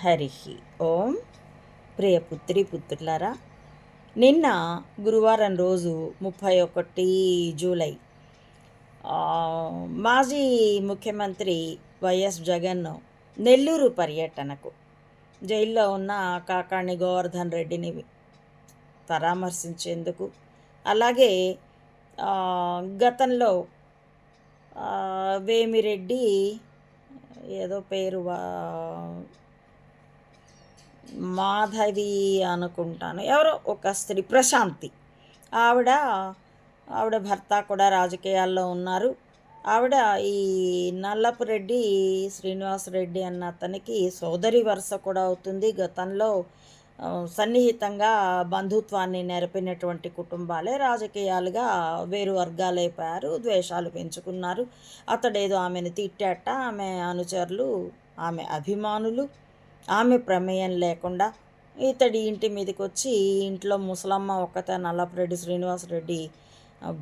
హరి ఓం ప్రియ పుత్రి పుత్రులారా నిన్న గురువారం రోజు ముప్పై ఒకటి జూలై మాజీ ముఖ్యమంత్రి వైఎస్ జగన్ నెల్లూరు పర్యటనకు జైల్లో ఉన్న కాకాణి గోవర్ధన్ రెడ్డిని పరామర్శించేందుకు అలాగే గతంలో వేమిరెడ్డి ఏదో పేరు వా- మాధవి అనుకుంటాను. ఎవరో ఒక స్త్రీ ప్రశాంతి. ఆవిడ ఆవిడ భర్త కూడా రాజకీయాల్లో ఉన్నారు. ఆవిడ ఈ నల్లపు రెడ్డి శ్రీనివాసరెడ్డి అన్న అతనికి సోదరి వరుస కూడా అవుతుంది. గతంలో సన్నిహితంగా బంధుత్వాన్ని నెరపినటువంటి కుటుంబాలే రాజకీయాలుగా వేరు వర్గాలైపోయారు ద్వేషాలు పెంచుకున్నారు. అతడేదో ఆమెను తిట్టాట ఆమె అనుచరులు ఆమె అభిమానులు. ఆమె ప్రమేయం లేకుండా ఇతడి ఇంటి మీదకి వచ్చి ఇంట్లో ముసలమ్మ ఒక్కత నల్లపురెడ్డి శ్రీనివాసరెడ్డి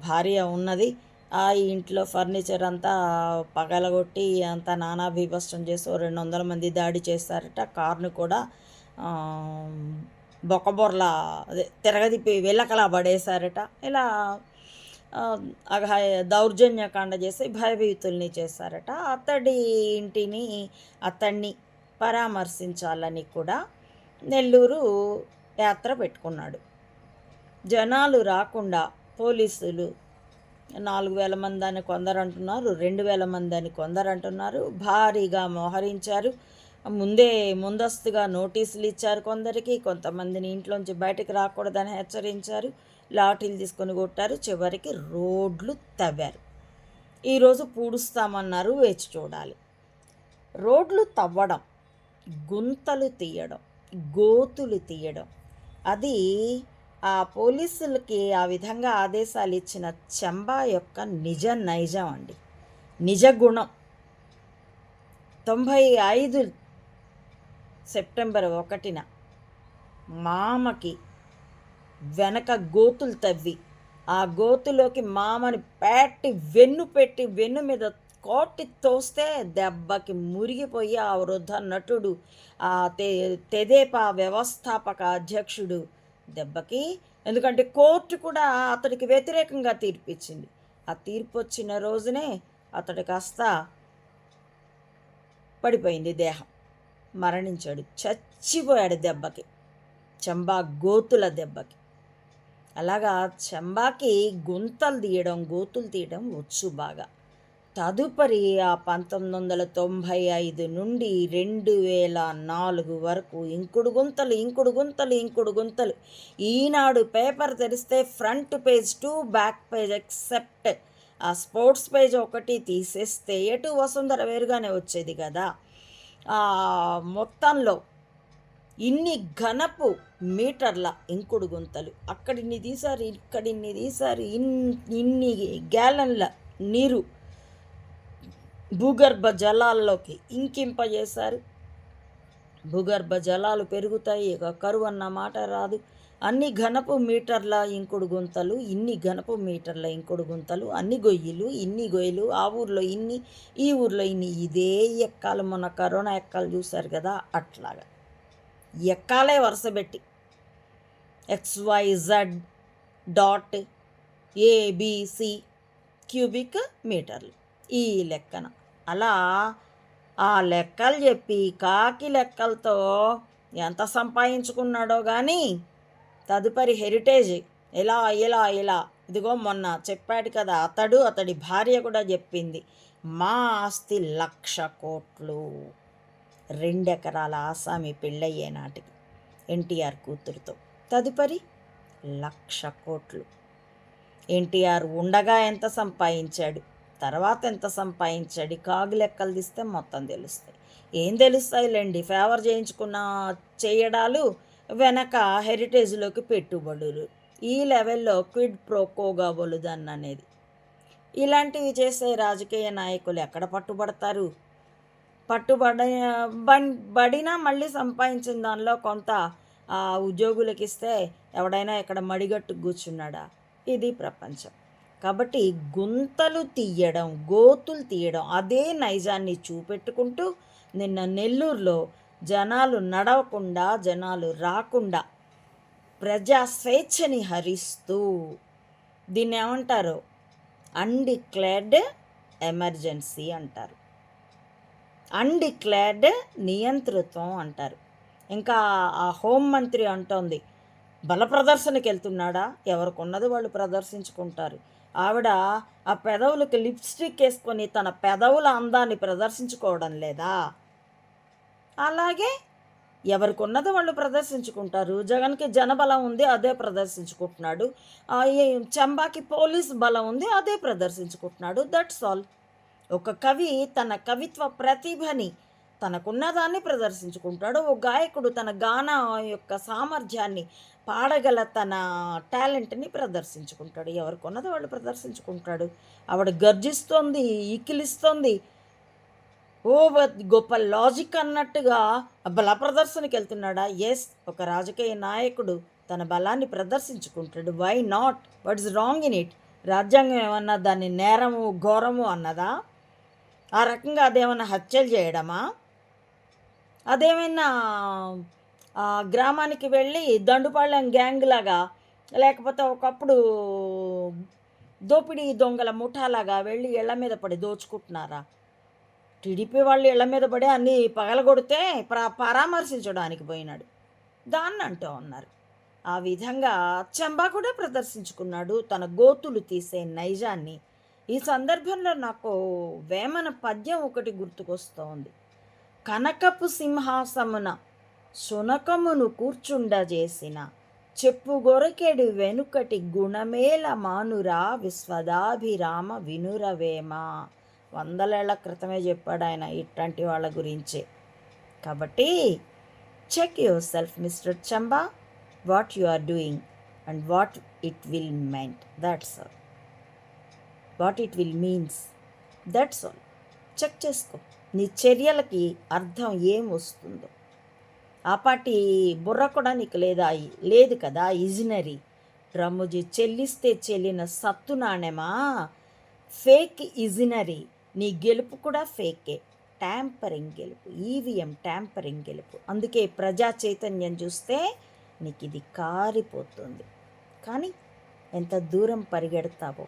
భార్య ఉన్నది. ఆ ఇంట్లో ఫర్నిచర్ అంతా పగలగొట్టి అంతా నానా బీభత్సం చేసి రెండు వందల మంది దాడి చేస్తారట. కార్ను కూడా బొక్కబొర్ల అదే తిరగదిప్పి వెళ్ళకలా పడేశారట. ఇలా అఘాయ దౌర్జన్యకాండ చేసి భయభీతుల్ని చేశారట అతడి ఇంటిని అతన్ని పరామర్శించాలని కూడా నెల్లూరు యాత్ర పెట్టుకున్నాడు. జనాలు రాకుండా పోలీసులు నాలుగు వేల మంది అని కొందరు అంటున్నారు రెండు వేల మంది అని కొందరు అంటున్నారు. భారీగా మోహరించారు. ముందే ముందస్తుగా నోటీసులు ఇచ్చారు కొందరికి. కొంతమందిని ఇంట్లోంచి బయటకు రాకూడదని హెచ్చరించారు. లాఠీలు తీసుకొని కొట్టారు. చివరికి రోడ్లు తవ్వారు. ఈరోజు పూడుస్తామన్నారు వేచి చూడాలి. రోడ్లు తవ్వడం గుంతలు తీయడం గోతులు తీయడం. అది ఆ పోలీసులకి ఆ విధంగా ఆదేశాలు ఇచ్చిన చెంబా యొక్క నిజ నైజం అండి. నిజ గుణం. తొంభై ఐదు సెప్టెంబర్ ఒకటిన మామకి వెనక గోతులు తవ్వి ఆ గోతులోకి మామని పెట్టి వెన్ను పెట్టి వెన్ను మీద కోటి తోస్తే దెబ్బకి మురిగిపోయి ఆ వృద్ధ నటుడు ఆ తె తెదేపా వ్యవస్థాపక అధ్యక్షుడు దెబ్బకి. ఎందుకంటే కోర్టు కూడా అతడికి వ్యతిరేకంగా తీర్పిచ్చింది. ఆ తీర్పు వచ్చిన రోజునే అతడు కాస్త పడిపోయింది దేహం. మరణించాడు. చచ్చిపోయాడు దెబ్బకి. చెంబా గోతుల దెబ్బకి. అలాగా చెంబాకి గుంతలు తీయడం గోతులు తీయడం వచ్చు బాగా. తదుపరి ఆ పంతొమ్మిది వందల తొంభై ఐదు నుండి రెండు వేల నాలుగు వరకు ఇంకుడు గుంతలు ఇంకుడు గుంతలు ఇంకుడు గుంతలు. ఈనాడు పేపర్ తెరిస్తే front page to back page except. ఆ స్పోర్ట్స్ పేజ్ ఒకటి తీసేస్తే ఎటు వసుంధర వేరుగానే వచ్చేది కదా. ఆ మొత్తంలో ఇన్ని ఘనపు మీటర్ల ఇంకుడు గుంతలు. అక్కడిన్ని తీశారు ఇక్కడిన్ని తీశారు ఇన్ ఇన్ని గ్యాలన్ల నీరు భూగర్భ జలాల్లోకి ఇంకింపజేశారు. భూగర్భ జలాలు పెరుగుతాయి ఇక కరువు అన్న మాట రాదు. అన్ని ఘనపు మీటర్ల ఇంకుడు గుంతలు ఇన్ని ఘనపు మీటర్ల ఇంకుడు గుంతలు అన్ని గొయ్యిలు ఇన్ని గొయ్యిలు ఆ ఊర్లో ఇన్ని ఈ ఊర్లో ఇన్ని ఇదే ఎక్కాలు మొన్న కరోనా ఎక్కాలు చూశారు కదా అట్లాగా. ఎక్కాలే వరుసపెట్టి ఎక్స్వైజెడ్ డాట్ ఏబిసి క్యూబిక్ మీటర్లు. ఈ లెక్కన. అలా ఆ లెక్కలు చెప్పి కాకి లెక్కలతో ఎంత సంపాదించుకున్నాడో కానీ తదుపరి హెరిటేజ్ ఇలా ఇలా ఇలా ఇదిగో మొన్న చెప్పాడు కదా అతడు అతడి భార్య కూడా చెప్పింది. మా ఆస్తి లక్ష కోట్లు. రెండెకరాల ఆసామి పెళ్ళయ్యే నాటికి ఎన్టీఆర్ కూతురుతో. తదుపరి లక్ష కోట్లు. ఎన్టీఆర్ ఉండగా ఎంత సంపాదించాడు? తర్వాత ఎంత సంపాదించాడు? కాగి కాగు లెక్కలు తీస్తే మొత్తం తెలుస్తాయి. ఏం తెలుస్తాయిలేండి? ఫేవర్ చేయించుకున్న చేయడాలు వెనక హెరిటేజ్లోకి పెట్టుబడులు. ఈ లెవెల్లో క్విడ్ ప్రోకోగా బొలుదన్ అనేది ఇలాంటివి చేసే రాజకీయ నాయకులు ఎక్కడ పట్టుబడతారు? పట్టుబడ బడినా మళ్ళీ సంపాదించిన దానిలో కొంత ఆ ఉద్యోగులకు ఇస్తే ఎవడైనా ఇక్కడ మడిగట్టు కూర్చున్నాడా? ఇది ప్రపంచం. కాబట్టి గుంతలు తీయడం గోతులు తీయడం అదే నైజాన్ని చూపెట్టుకుంటూ నిన్న నెల్లూరులో జనాలు నడవకుండా జనాలు రాకుండా ప్రజా స్వేచ్ఛని హరిస్తూ దీన్ని ఏమంటారు? అన్డిక్లేర్డ్ ఎమర్జెన్సీ అంటారు. అన్డిక్లేర్డ్ నియంతృత్వం అంటారు. ఇంకా ఆ హోంమంత్రి అంటోంది బల ప్రదర్శనకి వెళ్తున్నాడా ఎవరికి ఉన్నది వాళ్ళు ప్రదర్శించుకుంటారు. ఆవిడ ఆ పెదవులకి లిప్స్టిక్ వేసుకొని తన పెదవుల అందాన్ని ప్రదర్శించుకోవడం లేదా? అలాగే ఎవరికి ఉన్నది వాళ్ళు ప్రదర్శించుకుంటారు. జగన్కి జనబలం ఉంది అదే ప్రదర్శించుకుంటున్నాడు. ఈ చంబాకి పోలీస్ బలం ఉంది అదే ప్రదర్శించుకుంటున్నాడు. దట్స్ ఆల్ ఒక కవి తన కవిత్వ ప్రతిభని తనకున్నదాన్ని ప్రదర్శించుకుంటాడు. ఓ గాయకుడు తన గాన యొక్క సామర్థ్యాన్ని పాడగల తన టాలెంట్ని ప్రదర్శించుకుంటాడు. ఎవరికి ఉన్నది వాళ్ళు ప్రదర్శించుకుంటాడు. ఆవిడ గర్జిస్తోంది ఇకిలిస్తోంది ఓ గొప్ప లాజిక్ అన్నట్టుగా బల ప్రదర్శనకి వెళ్తున్నాడా? ఎస్ ఒక రాజకీయ నాయకుడు తన బలాన్ని ప్రదర్శించుకుంటాడు. Why not? What is wrong in it? రాజ్యాంగం ఏమన్నా దాన్ని నేరము ఘోరము అన్నదా? ఆ రకంగా అదేమన్నా హత్యలు చేయడమా? అదేమైనా గ్రామానికి వెళ్ళి దండుపాళ్యం గ్యాంగ్ లాగా లేకపోతే ఒకప్పుడు దోపిడీ దొంగల ముఠాలాగా వెళ్ళి ఇళ్ళ మీద పడి దోచుకుంటున్నారా? టీడీపీ వాళ్ళు ఇళ్ళ మీద పడి అన్నీ పగలగొడితే పరామర్శించడానికి పోయినాడు. దాన్ని అంటూ ఉన్నారు. ఆ విధంగా చంబా కూడా ప్రదర్శించుకున్నాడు. తన గోతులు తీసే నైజాన్ని. ఈ సందర్భంలో నాకు వేమన పద్యం ఒకటి గుర్తుకొస్తోంది. కనకపు సింహాసమున శునకమును కూర్చుండజేసిన చెప్పు గొరకెడు వెనుకటి గుణమేల మానురా విశ్వదాభిరామ వినురవేమ. వందలేళ్ళ క్రితమే చెప్పాడు ఆయన ఇట్లాంటి వాళ్ళ గురించే. కాబట్టి check yourself mister Chamba what you are doing and what it will meant that's all what it will means that's all check చేసుకో. నీ చర్యలకి అర్థం ఏం వస్తుందో. ఆపాటి బుర్ర కూడా నీకు లేదా? లేదు కదా ఇజినరీ. రమ్ముజీ చెల్లిస్తే చెల్లిన సత్తు నాణెమా? ఫేక్ ఇజినరీ. నీ గెలుపు కూడా ఫేకే. ట్యాంపరింగ్ గెలుపు. ఈవీఎం ట్యాంపరింగ్ గెలుపు. అందుకే ప్రజా చైతన్యం చూస్తే నీకు ఇది కారిపోతుంది. కానీ ఎంత దూరం పరిగెడతావో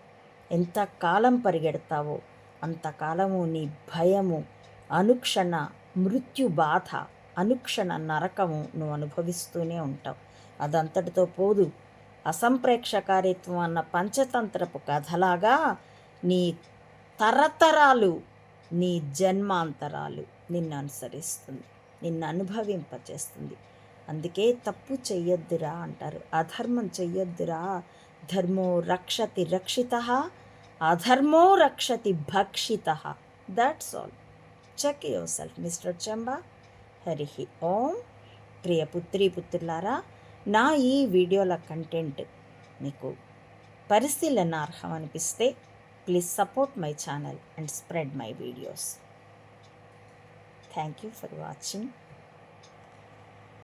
ఎంత కాలం పరిగెడతావో అంతకాలము నీ భయము అనుక్షణ మృత్యు బాధ అనుక్షణ నరకము నువ్వు అనుభవిస్తూనే ఉంటావు. అదంతటితో పోదు అసంప్రేక్షకారిత్వం అన్న పంచతంత్రపు కథలాగా నీ తరతరాలు నీ జన్మాంతరాలు నిన్ను అనుసరిస్తుంది నిన్ను అనుభవింపచేస్తుంది. అందుకే తప్పు చెయ్యొద్దురా అంటారు అధర్మం చెయ్యొద్దురా ధర్మో రక్షతి రక్షిత అధర్మో రక్షతి భక్షిత. That's all check yourself mister చెంబా హరి ఓం. ప్రియ పుత్రి పుత్రులారా నా ఈ వీడియోల కంటెంట్ మీకు పరిశీలనార్హం అనిపిస్తే please support my channel and spread my videos thank you for watching